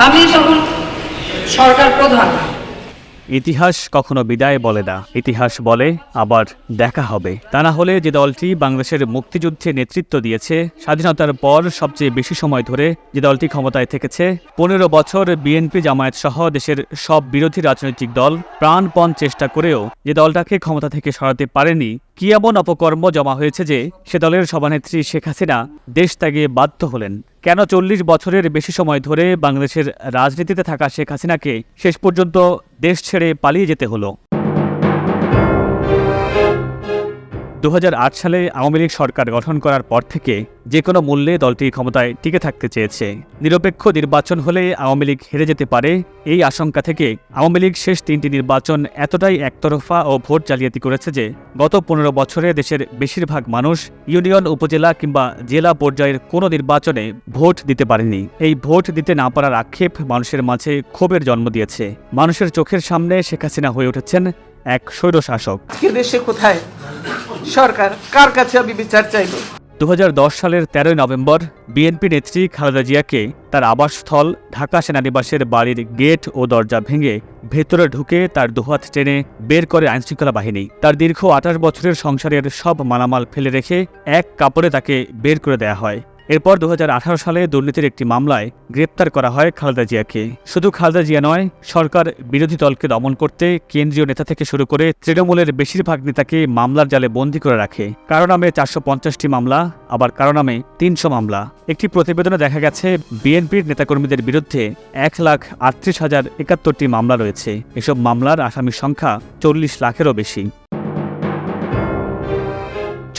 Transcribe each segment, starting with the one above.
আমি সরকার প্রধান, ইতিহাস কখনো বিদায় বলে না। ইতিহাস বলে, আবার দেখা হবে। তা না হলে যে দলটি বাংলাদেশের মুক্তিযুদ্ধে নেতৃত্ব দিয়েছে, স্বাধীনতার পর সবচেয়ে বেশি সময় ধরে যে দলটি ক্ষমতায় থেকেছে, পনেরো বছর বিএনপি জামায়াত সহ দেশের সব বিরোধী রাজনৈতিক দল প্রাণপণ চেষ্টা করেও যে দলটাকে ক্ষমতা থেকে সরাতে পারেনি কি এমন অপকর্ম জমা হয়েছে যে সে দলের সভানেত্রী শেখ হাসিনা দেশ ত্যাগে বাধ্য হলেন। কেন চল্লিশ বছরের বেশি সময় ধরে বাংলাদেশের রাজনীতিতে থাকা শেখ হাসিনাকে শেষ পর্যন্ত দেশ ছেড়ে পালিয়ে যেতে হলো? দু হাজার আট সালে আওয়ামী লীগ সরকার গঠন করার পর থেকে যে কোনো মূল্যে দলটি ক্ষমতায় টিকে থাকতে চেয়েছে। নিরপেক্ষ নির্বাচন হলে আওয়ামী লীগ হেরে যেতে পারে, এই আশঙ্কা থেকে আওয়ামী লীগ শেষ তিনটি নির্বাচন এতটাই একতরফা ও ভোট জালিয়াতি করেছে যে গত পনেরো বছরে দেশের বেশিরভাগ মানুষ ইউনিয়ন, উপজেলা কিংবা জেলা পর্যায়ের কোনো নির্বাচনে ভোট দিতে পারেনি। এই ভোট দিতে না পারার আক্ষেপ মানুষের মাঝে ক্ষোভের জন্ম দিয়েছে। মানুষের চোখের সামনে শেখ হাসিনা হয়ে উঠেছেন এক স্বৈরশাসক। দেশে কোথায় সরকার, কার কাছে আমি বিচার চাইব? দু সালের তেরোই নভেম্বর, বিএনপি নেত্রী খালেদা জিয়াকে তার আবাসস্থল ঢাকা সেনানিবাসের বাড়ির গেট ও দরজা ভেঙে ভেতরে ঢুকে তার দুহাত টেনে বের করে আইনশৃঙ্খলা বাহিনী। তার দীর্ঘ আঠাশ বছরের সংসারের সব মালামাল ফেলে রেখে এক কাপড়ে তাকে বের করে দেয়া হয়। এরপর দু হাজার আঠারো সালে দুর্নীতির একটি মামলায় গ্রেপ্তার করা হয় খালেদা জিয়াকে। শুধু খালেদা জিয়া নয়, সরকার বিরোধী দলকে দমন করতে কেন্দ্রীয় নেতা থেকে শুরু করে তৃণমূলের বেশিরভাগ নেতাকে মামলার জালে বন্দী করে রাখে। কারও নামে চারশো পঞ্চাশটি মামলা, আবার কারও নামে তিনশো মামলা। একটি প্রতিবেদনে দেখা গেছে, বিএনপির নেতাকর্মীদের বিরুদ্ধে এক লাখ আটত্রিশ হাজার একাত্তরটি মামলা রয়েছে। এসব মামলার আসামির সংখ্যা চল্লিশ লাখেরও বেশি।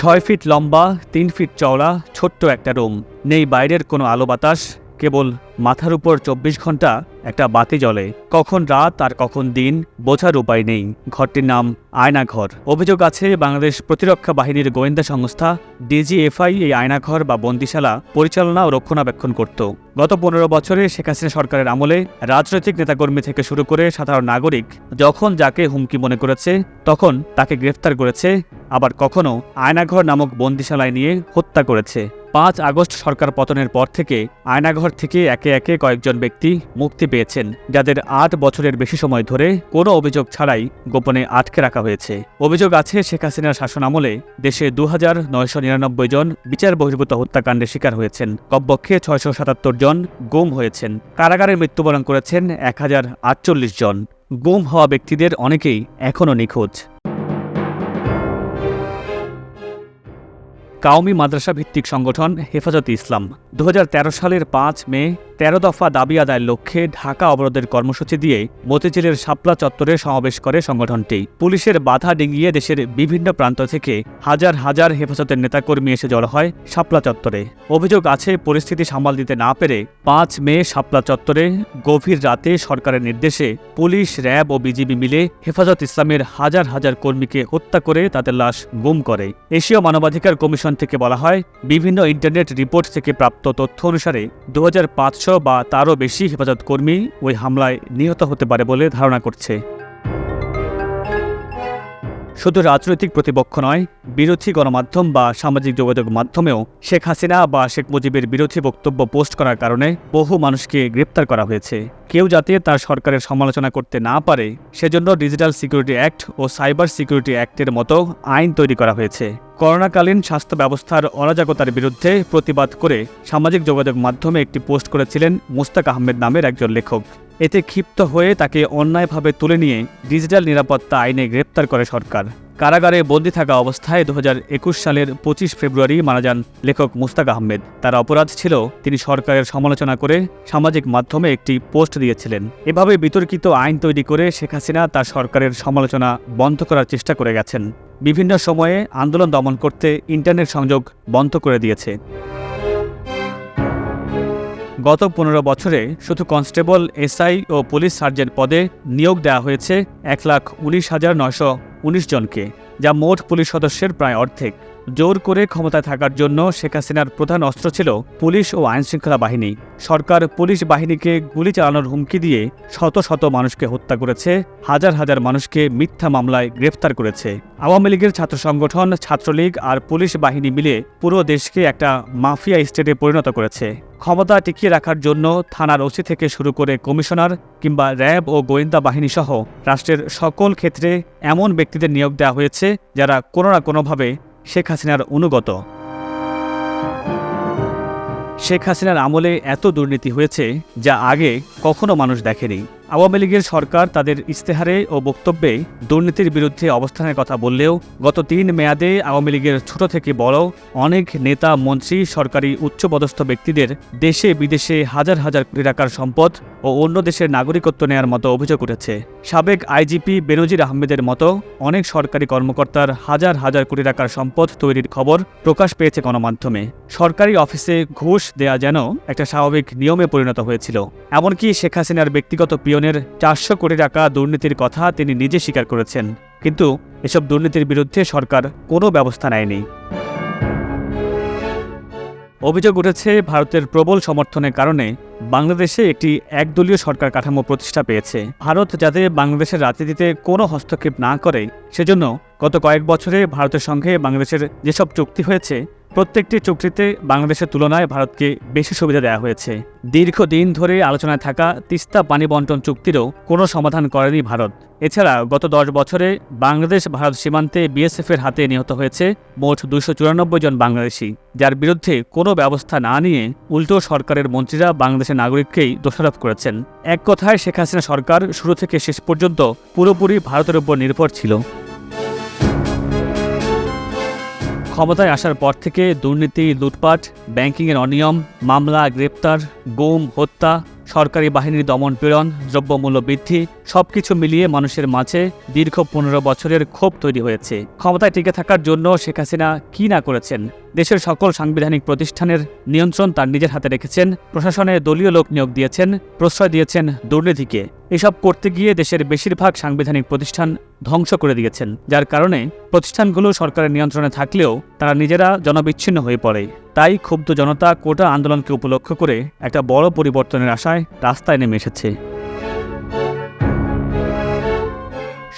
ছয় ফিট লম্বা, তিন ফিট চওড়া, ছোট্ট একটা রুম। নেই বাইরের কোনো আলো বাতাস, কেবল মাথার উপর চব্বিশ ঘণ্টা একটা বাতি জ্বলে। কখন রাত আর কখন দিন, বোঝার উপায় নেই। ঘরটির নাম আয়নাঘর। অভিযোগ আছে, বাংলাদেশ প্রতিরক্ষা বাহিনীর গোয়েন্দা সংস্থা ডিজিএফআই এই আয়নাঘর বা বন্দিশালা পরিচালনা ও রক্ষণাবেক্ষণ করত। গত পনেরো বছরে শেখ হাসিনা সরকারের আমলে রাজনৈতিক নেতাকর্মী থেকে শুরু করে সাধারণ নাগরিক যখন যাকে হুমকি মনে করেছে, তখন তাকে গ্রেফতার করেছে, আবার কখনো আয়নাঘর নামক বন্দিশালায় নিয়ে হত্যা করেছে। পাঁচ আগস্ট সরকার পতনের পর থেকে আয়নাঘর থেকে একে একে একে কয়েকজন ব্যক্তি মুক্তি পেয়েছেন, যাদের আট বছরের বেশি সময় ধরে কোনো অভিযোগ ছাড়াই গোপনে আটকে রাখা হয়েছে। অভিযোগ আছে, শেখ হাসিনার শাসন আমলে দেশে দু হাজার নয়শো নিরানব্বই জন বিচার বহির্ভূত হত্যাকাণ্ডের শিকার হয়েছেন। কমপক্ষে ছয়শো সাতাত্তর জন গুম হয়েছেন। কারাগারে মৃত্যুবরণ করেছেন এক হাজার আটচল্লিশ জন। গুম হওয়া ব্যক্তিদের অনেকেই এখনও নিখোঁজ। কাউমি মাদ্রাসা ভিত্তিক সংগঠন হেফাজতে ইসলাম। দু হাজার তেরো সালের পাঁচ মে তেরো দফা দাবি আদায়ের লক্ষ্যে ঢাকা অবরোধের কর্মসূচি দিয়ে মতিঝিলের শাপলা চত্বরে সমাবেশ করে সংগঠনটি। পুলিশের বাধা ডিঙিয়ে দেশের বিভিন্ন প্রান্ত থেকে হাজার হাজার হেফাজতের নেতাকর্মী এসে জড়ো হয় শাপলা চত্বরে। অভিযোগ আছে, পরিস্থিতি সামাল দিতে না পেরে পাঁচ মে শাপলা চত্বরে গভীর রাতে সরকারের নির্দেশে পুলিশ, র্যাব ও বিজিবি মিলে হেফাজত ইসলামের হাজার হাজার কর্মীকে হত্যা করে তাদের লাশ গুম করে। এশীয় মানবাধিকার কমিশন থেকে বলা হয়, বিভিন্ন ইন্টারনেট রিপোর্ট থেকে প্রাপ্ত তথ্য অনুসারে দু হাজার পাঁচ বা তারও বেশি হেফাজত কর্মী ওই হামলায় নিহত হতে পারে বলে ধারণা করছে। শুধু রাজনৈতিক প্রতিপক্ষ নয়, বিরোধী গণমাধ্যম বা সামাজিক যোগাযোগ মাধ্যমেও শেখ হাসিনা বা শেখ মুজিবের বিরোধী বক্তব্য পোস্ট করার কারণে বহু মানুষকে গ্রেপ্তার করা হয়েছে। কেউ যাতে তার সরকারের সমালোচনা করতে না পারে, সেজন্য ডিজিটাল সিকিউরিটি অ্যাক্ট ও সাইবার সিকিউরিটি অ্যাক্টের মতো আইন তৈরি করা হয়েছে। করোনাকালীন স্বাস্থ্য ব্যবস্থার অরাজকতার বিরুদ্ধে প্রতিবাদ করে সামাজিক যোগাযোগ মাধ্যমে একটি পোস্ট করেছিলেন মুস্তাক আহমেদ নামের একজন লেখক। এতে ক্ষিপ্ত হয়ে তাকে অন্যায়ভাবে তুলে নিয়ে ডিজিটাল নিরাপত্তা আইনে গ্রেপ্তার করে সরকার। কারাগারে বন্দি থাকা অবস্থায় দু হাজার একুশ সালের পঁচিশ ফেব্রুয়ারি মারা যান লেখক মুস্তাক আহমেদ। তার অপরাধ ছিল তিনি সরকারের সমালোচনা করে সামাজিক মাধ্যমে একটি পোস্ট দিয়েছিলেন। এভাবে বিতর্কিত আইন তৈরি করে শেখ হাসিনা তার সরকারের সমালোচনা বন্ধ করার চেষ্টা করে গেছেন। বিভিন্ন সময়ে আন্দোলন দমন করতে ইন্টারনেট সংযোগ বন্ধ করে দিয়েছে। গত পনেরো বছরে শুধু কনস্টেবল, এসআই ও পুলিশ সার্জেন্ট পদে নিয়োগ দেওয়া হয়েছে এক লাখ উনিশ হাজার নয়শো উনিশ জনকে। যা মোট পুলিশ সদস্যের প্রায় অর্ধেক। জোর করে ক্ষমতায় থাকার জন্য শেখ হাসিনার প্রধান অস্ত্র ছিল পুলিশ ও আইনশৃঙ্খলা বাহিনী। সরকার পুলিশ বাহিনীকে গুলি চালানোর হুমকি দিয়ে শত শত মানুষকে হত্যা করেছে, হাজার হাজার মানুষকে মিথ্যা মামলায় গ্রেফতার করেছে। আওয়ামী লীগের ছাত্র সংগঠন, ছাত্রলীগ আর পুলিশ বাহিনী মিলে পুরো দেশকে একটা মাফিয়া স্টেটে পরিণত করেছে। ক্ষমতা টিকিয়ে রাখার জন্য থানার ওসি থেকে শুরু করে কমিশনার কিংবা র্যাব ও গোয়েন্দা বাহিনী সহ রাষ্ট্রের সকল ক্ষেত্রে এমন ব্যক্তিদের নিয়োগ দেওয়া হয়েছে যারা কোনো না কোনোভাবে শেখ হাসিনার অনুগত। শেখ হাসিনার আমলে এত দুর্নীতি হয়েছে যা আগে কখনো মানুষ দেখেনি। আওয়ামী লীগের সরকার তাদের ইস্তেহারে ও বক্তব্যে দুর্নীতির বিরুদ্ধে অবস্থানের কথা বললেও গত তিন মেয়াদে আওয়ামী লীগের ছোট থেকে বড় অনেক নেতা, মন্ত্রী, সরকারি উচ্চপদস্থ ব্যক্তিদের দেশে বিদেশে হাজার হাজার কোটি টাকার সম্পদ ও অন্য দেশের নাগরিকত্ব নেয়ার মতো অভিযোগ উঠেছে। সাবেক আইজিপি বেনজির আহমেদের মতো অনেক সরকারি কর্মকর্তার হাজার হাজার কোটি টাকার সম্পদ তৈরির খবর প্রকাশ পেয়েছে গণমাধ্যমে। সরকারি অফিসে ঘুষ দেয়া যেন একটা স্বাভাবিক নিয়মে পরিণত হয়েছিল। এমনকি শেখ হাসিনার ব্যক্তিগত পিয়নের চারশো কোটি টাকা দুর্নীতির কথা তিনি নিজে স্বীকার করেছেন। কিন্তু এসব দুর্নীতির বিরুদ্ধে সরকার কোনো ব্যবস্থা নেয়নি। অভিযোগ উঠেছে, ভারতের প্রবল সমর্থনের কারণে বাংলাদেশে একটি একদলীয় সরকার কাঠামো প্রতিষ্ঠা পেয়েছে। ভারত যাতে বাংলাদেশের রাজনীতিতে কোনো হস্তক্ষেপ না করে, সেজন্য গত কয়েক বছরে ভারতের সঙ্গে বাংলাদেশের যেসব চুক্তি হয়েছে প্রত্যেকটি চুক্তিতে বাংলাদেশের তুলনায় ভারতকে বেশি সুবিধা দেওয়া হয়েছে। দীর্ঘদিন ধরে আলোচনায় থাকা তিস্তা পানি বন্টন চুক্তিরও কোনো সমাধান করেনি ভারত। এছাড়া গত দশ বছরে বাংলাদেশ ভারত সীমান্তে বিএসএফের হাতে নিহত হয়েছে মোট দুশো চুরানব্বই জন বাংলাদেশি। যার বিরুদ্ধে কোনো ব্যবস্থা না নিয়ে উল্টো সরকারের মন্ত্রীরা বাংলাদেশের নাগরিককেই দোষারোপ করেছেন। এক কথায় শেখ হাসিনা সরকার শুরু থেকে শেষ পর্যন্ত পুরোপুরি ভারতের উপর নির্ভর ছিল। ক্ষমতায় আসার পর থেকে দুর্নীতি, লুটপাট, ব্যাংকিংয়ের অনিয়ম, মামলা, গ্রেপ্তার, গুম, হত্যা, সরকারি বাহিনীর দমন পীড়ন, দ্রব্যমূল্য বৃদ্ধি, সবকিছু মিলিয়ে মানুষের মাঝে দীর্ঘ পনেরো বছরের ক্ষোভ তৈরি হয়েছে। ক্ষমতায় টিকে থাকার জন্য শেখ হাসিনা কী না করেছেন? দেশের সকল সাংবিধানিক প্রতিষ্ঠানের নিয়ন্ত্রণ তার নিজের হাতে রেখেছেন। প্রশাসনে দলীয় লোক নিয়োগ দিয়েছেন। প্রশ্রয় দিয়েছেন দুর্নীতিকে। এসব করতে গিয়ে দেশের বেশিরভাগ সাংবিধানিক প্রতিষ্ঠান ধ্বংস করে দিয়েছেন, যার কারণে প্রতিষ্ঠানগুলো সরকারের নিয়ন্ত্রণে থাকলেও তারা নিজেরা জনবিচ্ছিন্ন হয়ে পড়ে। তাই ক্ষুব্ধ জনতা কোটা আন্দোলনকে উপলক্ষ করে একটা বড় পরিবর্তনের আশায় রাস্তায় নেমে এসেছে।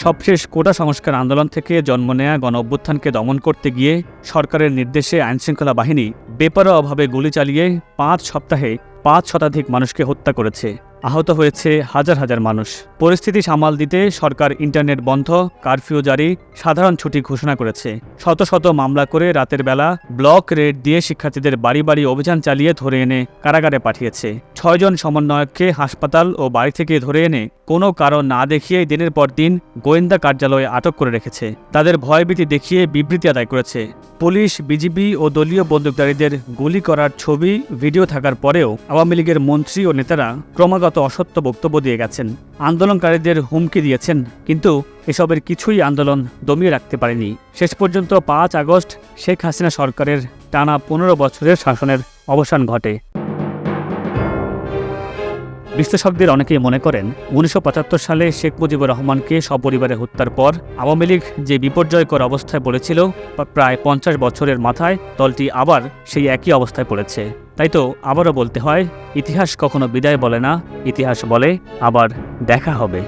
সবশেষ কোটা সংস্কার আন্দোলন থেকে জন্ম নেয়া গণ অভ্যুত্থানকে দমন করতে গিয়ে সরকারের নির্দেশে আইনশৃঙ্খলা বাহিনী বেপরোয়াভাবে গুলি চালিয়ে পাঁচ সপ্তাহে পাঁচ শতাধিক মানুষকে হত্যা করেছে। আহত হয়েছে হাজার হাজার মানুষ। পরিস্থিতি সামাল দিতে সরকার ইন্টারনেট বন্ধ, কারফিউ জারি, সাধারণ ছুটি ঘোষণা করেছে। শত শত মামলা করে রাতের বেলা ব্লক রেড দিয়ে শিক্ষার্থীদের বাড়ি বাড়ি অভিযান চালিয়ে ধরে এনে কারাগারে পাঠিয়েছে। ছয়জন সমন্বয়ককে হাসপাতাল ও বাড়ি থেকে ধরে এনে কোনো কারণ না দেখিয়ে দিনের পর দিন গোয়েন্দা কার্যালয়ে আটক করে রেখেছে। তাদের ভয়ভীতি দেখিয়ে বিবৃতি আদায় করেছে। পুলিশ, বিজিবি ও দলীয় বন্দুকধারীদের গুলি করার ছবি, ভিডিও থাকার পরেও আওয়ামী লীগের মন্ত্রী ও নেতারা ক্রমাগত অসত্য বক্তব্য দিয়ে গেছেন। আন্দোলনকারীদের হুমকি দিয়েছেন, কিন্তু এসবের কিছুই আন্দোলন দমিয়ে রাখতে পারেনি। শেষ পর্যন্ত পাঁচ আগস্ট শেখ হাসিনা সরকারের টানা পনেরো বছরের শাসনের অবসান ঘটে। বিশ্লেষকদের অনেকেই মনে করেন, উনিশশো পঁচাত্তর সালে শেখ মুজিবুর রহমানকে সপরিবারে হত্যার পর আওয়ামী লীগ যে বিপর্যয়কর অবস্থায় পড়েছিল প্রায় পঞ্চাশ বছরের মাথায় দলটি আবার সেই একই অবস্থায় পড়েছে। তাই তো আবারও বলতে হয়, ইতিহাস কখনো বিদায় বলে না, ইতিহাস বলে আবার দেখা হবে।